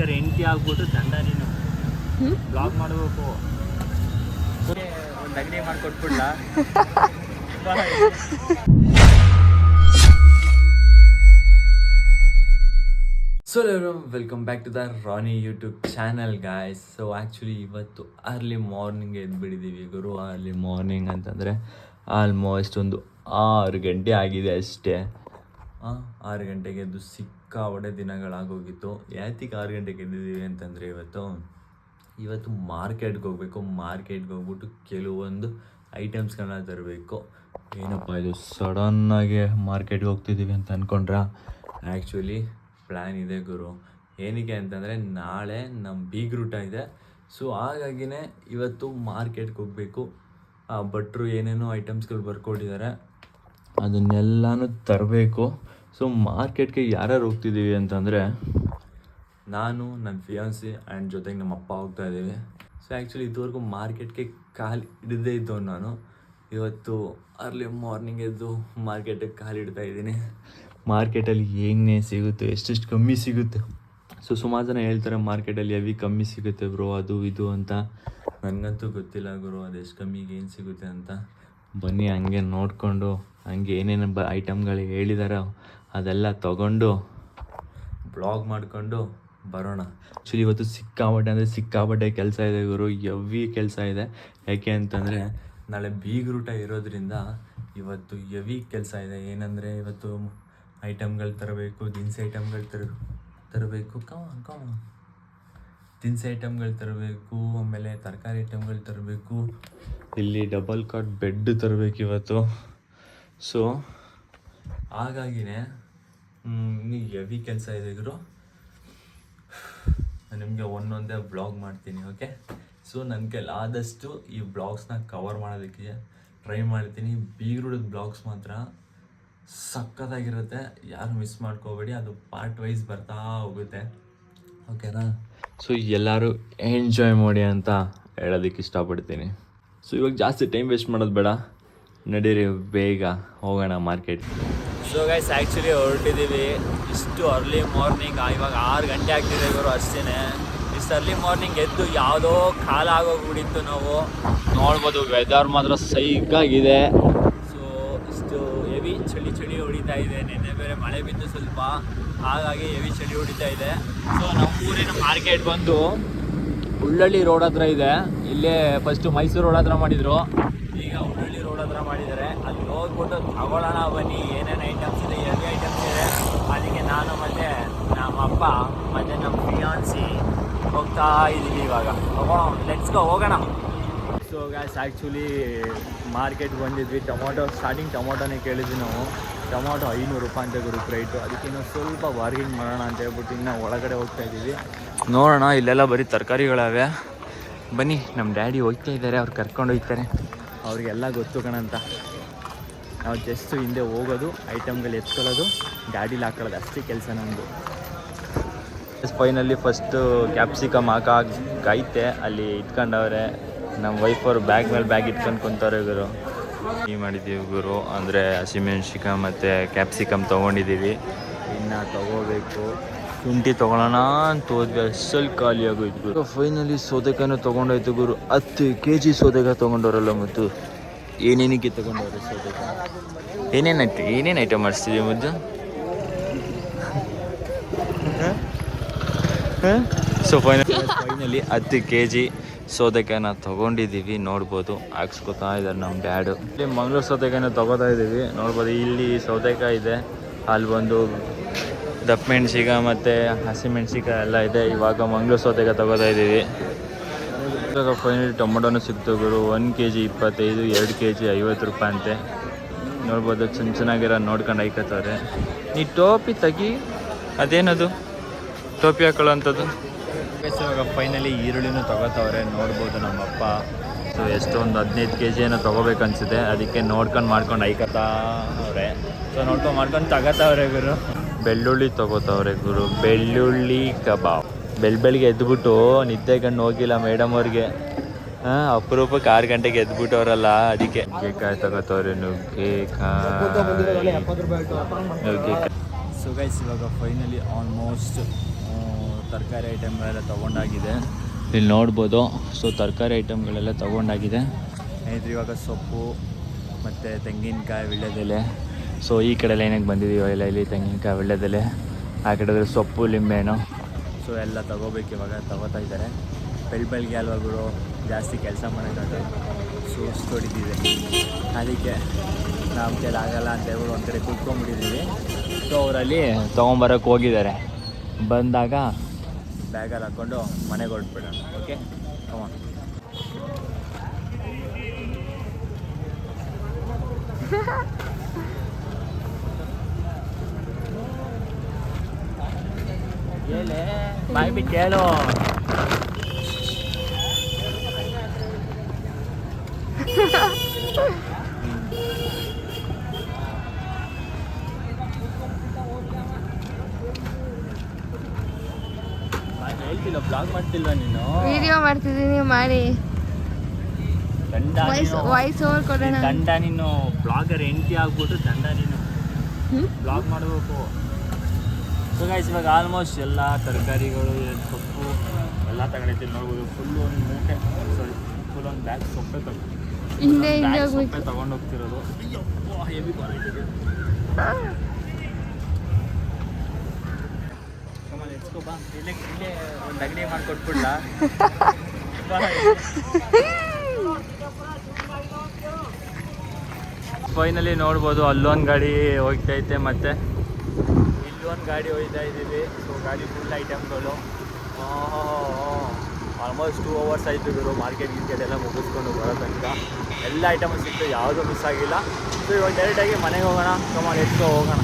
ಬೇಕಾದ್ರೆ ಎಂಟಿ ಆಗ್ಬಿಟ್ಟು ತಂಡ ನೀನು ಬ್ಲಾಗ್ ಮಾಡಬೇಕು. ಒಂದು ಅಂಗಡಿ ಮಾಡಿಕೊಟ್ಬಿಡ್ಲಾ? So welcome back to the Rani YouTube channel guys so actually ಇವತ್ತು ಅರ್ಲಿ ಮಾರ್ನಿಂಗ್ ಎದ್ಬಿಟ್ಟಿದ್ದೀವಿ ಗುರು. ಅರ್ಲಿ ಮಾರ್ನಿಂಗ್ ಅಂತಂದರೆ ಆಲ್ಮೋಸ್ಟ್ ಒಂದು ಆರು ಗಂಟೆ ಆಗಿದೆ ಅಷ್ಟೇ. ಆರು ಗಂಟೆಗೆ ಎದ್ದು ಸಿಕ್ಕಾಪಟ್ಟೆ ದಿನಗಳಾಗೋಗಿತ್ತು. ಯಾತಿಗೆ ಆರು ಗಂಟೆಗೆ ಎದ್ದಿದ್ದೀವಿ ಅಂತಂದರೆ ಇವತ್ತು ಇವತ್ತು ಮಾರ್ಕೆಟ್ಗೆ ಹೋಗ್ಬೇಕು. ಮಾರ್ಕೆಟ್ಗೆ ಹೋಗ್ಬಿಟ್ಟು ಕೆಲವೊಂದು ಐಟಮ್ಸ್ಗಳನ್ನ ತರಬೇಕು. ಏನಪ್ಪ ಇದು ಸಡನ್ನಾಗಿ ಮಾರ್ಕೆಟ್ಗೆ ಹೋಗ್ತಿದ್ದೀವಿ ಅಂತ ಅಂದ್ಕೊಂಡ್ರ ಆ್ಯಕ್ಚುಲಿ ಪ್ಲ್ಯಾನ್ ಇದೆ ಗುರು. ಏನಕ್ಕೆ ಅಂತಂದರೆ, ನಾಳೆ ನಮ್ಮ ಬೀಗ್ರೂಟ ಇದೆ. ಸೊ ಹಾಗಾಗಿನೇ ಇವತ್ತು ಮಾರ್ಕೆಟ್ಗೆ ಹೋಗಬೇಕು. ಭಟ್ರು ಏನೇನೋ ಐಟಮ್ಸ್ಗಳು ಬರ್ಕೊಟ್ಟಿದ್ದಾರೆ. ಅದನ್ನೆಲ್ಲನೂ ತರಬೇಕು. ಸೊ ಮಾರ್ಕೆಟ್ಗೆ ಯಾರ್ಯಾರು ಹೋಗ್ತಿದ್ದೀವಿ ಅಂತಂದರೆ, ನಾನು ನನ್ನ ಫಿಯಾನ್ಸಿ ಆ್ಯಂಡ್ ಜೊತೆಗೆ ನಮ್ಮ ಅಪ್ಪ ಹೋಗ್ತಾ ಇದ್ದೀವಿ. ಸೊ ಆ್ಯಕ್ಚುಲಿ ಇದುವರೆಗೂ ಮಾರ್ಕೆಟ್ಗೆ ಕಾಲು ಹಿಡಿದೇ ಇದ್ದವನು ನಾನು. ಇವತ್ತು ಅರ್ಲಿ ಮಾರ್ನಿಂಗ್ ಎದ್ದು ಮಾರ್ಕೆಟಿಗೆ ಕಾಲು ಇಡ್ತಾ ಇದ್ದೀನಿ. ಮಾರ್ಕೆಟಲ್ಲಿ ಹೇಗೆ ಸಿಗುತ್ತೆ, ಎಷ್ಟೆಷ್ಟು ಕಮ್ಮಿ ಸಿಗುತ್ತೆ. ಸೊ ಸುಮಾರು ಜನ ಹೇಳ್ತಾರೆ ಮಾರ್ಕೆಟಲ್ಲಿ ಹೆವಿ ಕಮ್ಮಿ ಸಿಗುತ್ತೆ ಬ್ರೋ ಅದು, ಇದು ಅಂತ. ನನಗಂತೂ ಗೊತ್ತಿಲ್ಲ ಗುರು, ಅದೆಷ್ಟು ಕಮ್ಮಿಗೆ ಏನು ಸಿಗುತ್ತೆ ಅಂತ. ಬನ್ನಿ ಹಂಗೆ ನೋಡಿಕೊಂಡು, ಹಂಗೆ ಏನೇನು ಬ ಐಟಮ್ಗಳು ಹೇಳಿದಾರೋ ಅದೆಲ್ಲ ತಗೊಂಡು ಬ್ಲಾಗ್ ಮಾಡಿಕೊಂಡು ಬರೋಣ. ಆ್ಯಕ್ಚುಲಿ ಇವತ್ತು ಸಿಕ್ಕಾಪಟ್ಟೆ ಅಂದರೆ ಸಿಕ್ಕಾಪಟ್ಟೆ ಕೆಲಸ ಇದೆ ಗುರು ಎವಿ ಕೆಲಸ ಇದೆ. ಯಾಕೆ ಅಂತಂದರೆ ನಾಳೆ ಬೀಗ್ರೂಟ ಇರೋದ್ರಿಂದ ಇವತ್ತು ಎವಿ ಕೆಲಸ ಇದೆ. ಏನಂದರೆ ಇವತ್ತು ಐಟಮ್ಗಳು ತರಬೇಕು, ದಿನಸಿ ಐಟಮ್ಗಳು ತರ ತರಬೇಕು. ಕಮ ಕಮ ದಿನಸಿ ಐಟಮ್ಗಳು ತರಬೇಕು, ಆಮೇಲೆ ತರಕಾರಿ ಐಟಮ್ಗಳು ತರಬೇಕು. ಇಲ್ಲಿ ಡಬಲ್ ಕಾಟ್ ಬೆಡ್ ತರಬೇಕು ಇವತ್ತು. ಸೊ ಹಾಗಾಗಿನೇ ಹೆವಿ ಕೆಲಸ ಇದೆ ಗುರು. ನಿಮಗೆ ಒಂದೊಂದೇ ಬ್ಲಾಗ್ ಮಾಡ್ತೀನಿ ಓಕೆ ಸೊ ನನ್ನ ಕೈಲಿ ಆದಷ್ಟು ಈ ಬ್ಲಾಗ್ಸ್ನ ಕವರ್ ಮಾಡೋದಕ್ಕೆ ಟ್ರೈ ಮಾಡ್ತೀನಿ. ಬೀಗ್ರುಡದ ಬ್ಲಾಗ್ಸ್ ಮಾತ್ರ ಸಖತ್ತಾಗಿರುತ್ತೆ. ಯಾರು ಮಿಸ್ ಮಾಡ್ಕೋಬೇಡಿ, ಅದು ಪಾರ್ಟ್ ವೈಸ್ ಬರ್ತಾ ಹೋಗುತ್ತೆ. ಓಕೆನಾ ಸೊ ಎಲ್ಲರೂ ಎಂಜಾಯ್ ಮಾಡಿ ಅಂತ ಹೇಳೋದಕ್ಕೆ ಇಷ್ಟಪಡ್ತೀನಿ. ಸೊ ಇವಾಗ ಜಾಸ್ತಿ ಟೈಮ್ ವೇಸ್ಟ್ ಮಾಡೋದು ಬೇಡ. ನಡೀರಿ, ಬೇಗ ಹೋಗೋಣ ಮಾರ್ಕೆಟ್ ಸೊ ಗೈಸ್ ಆ್ಯಕ್ಚುಲಿ ಹೊರಟಿದ್ದೀವಿ ಇಷ್ಟು ಅರ್ಲಿ ಮಾರ್ನಿಂಗ್ ಇವಾಗ ಆರು ಗಂಟೆ ಆಗ್ತಿದೆ ಇವರು ಅಷ್ಟೇ ಇಷ್ಟು ಅರ್ಲಿ ಮಾರ್ನಿಂಗ್ ಎದ್ದು ಯಾವುದೋ ಕಾಲ ಆಗೋಗ್ಬಿಟ್ಟಿತ್ತು ನಾವು. ನೋಡ್ಬೋದು ವೆದರ್ ಮಾತ್ರ ಸೈಕಾಗಿದೆ. ಹೆವಿ ಚಳಿ ಚಳಿ ಹೊಡಿತಾ ಇದೆ. ನಿನ್ನೆ ಬೇರೆ ಮಳೆ ಬಿದ್ದು ಸ್ವಲ್ಪ ಹಾಗಾಗಿ ಹೆವಿ ಚಳಿ ಹೊಡಿತಾ ಇದೆ. ಸೊ ನಮ್ಮ ಊರಿನ ಮಾರ್ಕೆಟ್ ಬಂದು ಉಳ್ಳಳ್ಳಿ ರೋಡ್ ಹತ್ರ ಇದೆ. ಇಲ್ಲೇ ಫಸ್ಟು ಮೈಸೂರು ರೋಡ್ ಹತ್ರ ಮಾಡಿದ್ರು. ಈಗ ಉಳ್ಳಳ್ಳಿ ರೋಡ್ ಹತ್ರ ಮಾಡಿದ್ದಾರೆ. ಅಲ್ಲಿ ಹೋಗ್ಬಿಟ್ಟು ತಗೊಳ್ಳೋಣ ಬನ್ನಿ. ಏನೇನು ಐಟಮ್ಸ್ ಇದೆ ಹೆವಿ ಐಟಮ್ಸ್ ಇದೆ. ಅದಕ್ಕೆ ನಾನು ಮತ್ತೆ ನಮ್ಮ ಅಪ್ಪ ಮತ್ತೆ ನಮ್ಮ ಫಿಯಾನ್ಸಿ ಹೋಗ್ತಾ ಇದ್ದೀವಿ ಇವಾಗ. ಹೋಗೋಣ ಲೆಟ್ಸ್ ಗೋ ಹೋಗೋಣ. ಸೊ ಗ್ಯಾಸ್ ಆ್ಯಕ್ಚುಲಿ ಮಾರ್ಕೆಟ್ ಬಂದಿದ್ವಿ. ಟೊಮೊಟೊ ಸ್ಟಾರ್ಟಿಂಗ್ ಟೊಮೊಟೊನೇ ಕೇಳಿದ್ವಿ ನಾವು. ಟೊಮೊಟೊ ಐನೂರು ರೂಪಾಯಿ ಅಂತ ಗ್ರೂಪ್ ರೈಟು ಅದಕ್ಕೆ ಇನ್ನೂ ಸ್ವಲ್ಪ ಬಾರ್ಗಿಂಗ್ ಮಾಡೋಣ ಅಂತ ಹೇಳ್ಬಿಟ್ಟು ಇನ್ನು ಒಳಗಡೆ ಹೋಗ್ತಾ ಇದ್ದೀವಿ. ನೋಡೋಣ, ಇಲ್ಲೆಲ್ಲ ಬರೀ ತರಕಾರಿಗಳವೆ. ಬನ್ನಿ ನಮ್ಮ ಡ್ಯಾಡಿ ಹೋಗ್ತಾ ಇದ್ದಾರೆ, ಅವ್ರು ಕರ್ಕೊಂಡು ಹೋಗ್ತಾರೆ. ಅವ್ರಿಗೆಲ್ಲ ಗೊತ್ತು ಕಣಂತ ನಾವು ಜಸ್ಟ್ ಹಿಂದೆ ಹೋಗೋದು ಐಟಮ್ಗಳು ಎತ್ಕೊಳ್ಳೋದು. ಡ್ಯಾಡಿಲಿ ಹಾಕೊಳ್ಳೋದು, ಅಷ್ಟೇ ಕೆಲಸ ನಮ್ಮದು ಫೈನಲ್ಲಿ ಫಸ್ಟು ಕ್ಯಾಪ್ಸಿಕಮ್ ಹಾಕಾಗೈತೆ ಅಲ್ಲಿ ಇಟ್ಕೊಂಡವ್ರೆ. ನಮ್ಮ ವೈಫ್ ಅವರು ಬ್ಯಾಗ್ ಮೇಲೆ ಬ್ಯಾಗ್ ಇಟ್ಕೊಂಡು ಕುಂತಾರೆ ಗುರು. ಈ ಮಾಡಿದ್ದೀವಿ ಗುರು? ಅಂದರೆ ಹಸಿಮೆಣ್ಸಿಕಾಯಿ ಮತ್ತು ಕ್ಯಾಪ್ಸಿಕಮ್ ತೊಗೊಂಡಿದ್ದೀವಿ. ಇನ್ನು ತೊಗೋಬೇಕು. ಶುಂಠಿ ತೊಗೊಳೋಣ ಅಂತ ಹೋದ್ವಿ. ಅಷ್ಟಲ್ಲಿ ಖಾಲಿ ಆಗೋಯ್ತು ಗುರು. ಫೈನಲಿ ಸೌದೆಕಾಯಿನ ತೊಗೊಂಡೋಯ್ತು ಗುರು. ಹತ್ತು ಕೆ ಜಿ ಸೌದೆಕಾಯಿ ತೊಗೊಂಡವರಲ್ಲ ಮತ್ತು ಏನೇನಕ್ಕೆ ತೊಗೊಂಡವ್ರೆ ಸೌದೆಕಾಯಿ ಏನೇನು ಐತೆ ಏನೇನು ಐಟಮ್ ಮಾಡಿಸ್ತೀವಿ ಮುದ್ದು? ಸೊ ಫೈನಲ್ ಫೈನಲಿ ಹತ್ತು ಕೆ ಜಿ ಸೌತೆಕಾಯಿನ ತೊಗೊಂಡಿದ್ದೀವಿ, ನೋಡ್ಬೋದು. ಹಾಕ್ಸ್ಕೊತಾ ಇದ್ದಾರೆ ನಮ್ಮ ಡ್ಯಾಡು. ಇಲ್ಲಿ ಮಂಗಳೂರು ಸೌತೆಕಾಯಿನ ತೊಗೋತಾ ಇದ್ದೀವಿ, ನೋಡ್ಬೋದು. ಇಲ್ಲಿ ಸೌತೆಕಾಯಿ ಇದೆ, ಅಲ್ಲಿ ಬಂದು ದಪ್ಪ ಮೆಣಸಿಕಾಯಿ ಮತ್ತು ಹಸಿಮೆಣ್ಸಿಕಾಯಿ ಎಲ್ಲ ಇದೆ. ಇವಾಗ ಮಂಗಳೂರು ಸೌತೆಕಾಯಿ ತೊಗೋತಾ ಇದ್ದೀವಿ. ಫೈನಲಿ ಟೊಮೊಟೊನು ಸಿಕ್ತು ಗುರು. ಒಂದು ಕೆ ಜಿ ಇಪ್ಪತ್ತೈದು, ಎರಡು ಕೆ ಜಿ ಐವತ್ತು ರೂಪಾಯಿ ಅಂತೆ. ನೋಡ್ಬೋದು, ಚೆನ್ನ ಚೆನ್ನಾಗಿರೋ ನೋಡ್ಕೊಂಡು ಐಕತ್ತವ್ರೆ. ನೀ ಟೋಪಿ ತೆಗಿ. ಅದೇನದು? ಟೋಪಿ ಹಾಕೊಳ್ಳೋಂಥದ್ದು? ಇವಾಗ ಫೈನಲಿ ಈರುಳ್ಳಿನೂ ತಗೋತವ್ರೆ, ನೋಡ್ಬೋದು ನಮ್ಮಪ್ಪ. ಸೊ ಎಷ್ಟೊಂದು ಹದಿನೈದು ಕೆ ಜಿ ಏನೋ ತೊಗೋಬೇಕು ಅನ್ಸಿದೆ ಅದಕ್ಕೆ ನೋಡ್ಕೊಂಡು ಮಾಡ್ಕೊಂಡು ಐಕತಾವ್ರೆ ಸೊ ನೋಡ್ಕೊಂಡು ಮಾಡ್ಕೊಂಡು ತಗೋತಾವ್ರೆ ಗುರು. ಬೆಳ್ಳುಳ್ಳಿ ತಗೋತಾವ್ರೆ ಗುರು. ಬೆಳ್ಳುಳ್ಳಿ ಕಬಾಬ್. ಬೆಳ್ ಬೆಳಿಗ್ಗೆ ಎದ್ಬಿಟ್ಟು ನಿದ್ದೆ ಕಣ್ಣು ಹೋಗಿಲ್ಲ ಮೇಡಮ್ ಅವ್ರಿಗೆ. ಹಾಂ, ಅಪರೂಪಕ್ಕೆ ಆರು ಗಂಟೆಗೆ ಎದ್ಬಿಟ್ಟವ್ರಲ್ಲ, ಅದಕ್ಕೆ. ನುಗ್ಗೆಕಾಯಿ ತಗೋತವ್ರೆ, ನುಗ್ಗೆಕಾಯಿ. ನುಗ್ಗೆಕಾಯಿ. ಸೊ ಗೈಸ್ ಇವಾಗ ಫೈನಲಿ ಆಲ್ಮೋಸ್ಟ್ ತರಕಾರಿ ಐಟಮ್ಗಳೆಲ್ಲ ತೊಗೊಂಡಾಗಿದೆ. ಇಲ್ಲಿ ನೋಡ್ಬೋದು. ಸೊ ತರಕಾರಿ ಐಟಮ್ಗಳೆಲ್ಲ ತೊಗೊಂಡಾಗಿದೆ. ಸ್ನೇಹಿತರೆ ಇವಾಗ ಸೊಪ್ಪು ಮತ್ತು ತೆಂಗಿನಕಾಯಿ ವಿಳ್ಯದೆಲೆ ಸೊ ಈ ಕಡೆ ಏನಕ್ಕೆ ಬಂದಿದ್ದೀವಿ ಇಲ್ಲ ಇಲ್ಲಿ ತೆಂಗಿನಕಾಯಿ ವಿಳ್ಯದೆಲೆ ಆ ಕಡೆ ಸೊಪ್ಪು ಲಿಂಬೆಹಣ್ಣು. ಸೊ ಎಲ್ಲ ತಗೋಬೇಕು ಇವಾಗ. ತೊಗೋತಾ ಇದ್ದಾರೆ. ಬೆಳ್ ಬೆಳಗ್ಗೆ ಅಲ್ವಾಗಳು ಜಾಸ್ತಿ ಕೆಲಸ ಮಾಡೋಕ್ಕಾಗಲ್ಲ ಸೂಸ್ ಹೊಡಿತಿದೆ ಅದಕ್ಕೆ ನಮ್ಮ ಕೈಲಿ ಆಗಲ್ಲ ಅಂತ ಹೇಳ್ಬಿಟ್ಟು ಒಂದು ಕಡೆ ಕೂತ್ಕೊಂಡ್ಬಿಟ್ಟಿದ್ದೀವಿ. ಸೊ ಅವರಲ್ಲಿ ತೊಗೊಂಬರೋಕೆ ಹೋಗಿದ್ದಾರೆ. ಬಂದಾಗ ಬ್ಯಾಗಲ್ಲಿ ಹಾಕ್ಕೊಂಡು ಮನೆಗೆ ಹೊರಟ್ಬಿಡೋಣ. ಓಕೆ ಕಮಾನ್ ಬಾಯ್ ಬಿಟ್ಟು ಹೇಳು ನಾನು ಹೇಳ್ತಿಲ್ಲ ಬ್ಲಾಗ್ ಮಾಡ್ತಿಲ್ವಾ ನೀನು? ವಿಡಿಯೋ ಮಾಡ್ತಿದ್ದೀನಿ ಮಾಡಿ. ದಂಡ ವಾಯ್ಸ್. ವಾಯ್ಸ್ ಓವರ್ ಕೊಡೋಣ. ದಂಡ ನೀನು ಬ್ಲಾಗರ್ ಎಂಟಿ ಆಗ್ಬಿಟ್ಟು ದಂಡ ನೀನು? ಬ್ಲಾಗ್ ಮಾಡಬೇಕು. ಸೊ ಗೈಸ್ ಇವಾಗ ಆಲ್ಮೋಸ್ಟ್ ಎಲ್ಲ ತರಕಾರಿಗಳು ಸೊಪ್ಪು ಎಲ್ಲ ತಗೊಂಡಿದ್ದೀವಿ ನೋಡ್ಬೋದು. ಫುಲ್ ಒಂದು ಮೂಟೆ ಸಾರಿ ಫುಲ್ ಒಂದು ಬ್ಯಾಗ್ ಸೊಪ್ಪೆ ತಗೊಂಡು ಹಿಂದೆ ಹಿಂದೆ ಸೊಪ್ಪೆ ತಗೊಂಡು ಹೋಗ್ತಿರೋದು ಹೆವಿ ಕ್ವಾಲಿಟಿ ಫೈನಲಿ ನೋಡ್ಬೋದು ಅಲ್ಲೊಂದು ಗಾಡಿ ಹೋಗ್ತಾ ಹೋಗ್ತೈತೆ ಮತ್ತೆ. ಇಲ್ಲೊಂದು ಗಾಡಿ ಹೋಗ್ತಾ ಇದ್ದೀವಿ. ಸೊ ಗಾಡಿ ಫುಲ್ ಐಟಮ್ಗಳು ಆಲ್ಮೋಸ್ಟ್ ಟೂ ಅವರ್ಸ್ ಆಯಿತು ಇವರು ಮಾರ್ಕೆಟ್ ಗಿರ್ಕೆಟ್ ಎಲ್ಲ ಮುಗಿಸ್ಕೊಂಡು ಬರೋ ತನಕ. ಎಲ್ಲ ಐಟಮ್ ಸಿಕ್ತು ಯಾವುದೂ ಮಿಸ್ ಆಗಿಲ್ಲ. ಸೊ ಇವಾಗ ಡೈರೆಕ್ಟಾಗಿ ಮನೆಗೆ ಹೋಗೋಣ. ಕಮಾನ್ ಎಷ್ಟೋ ಹೋಗೋಣ.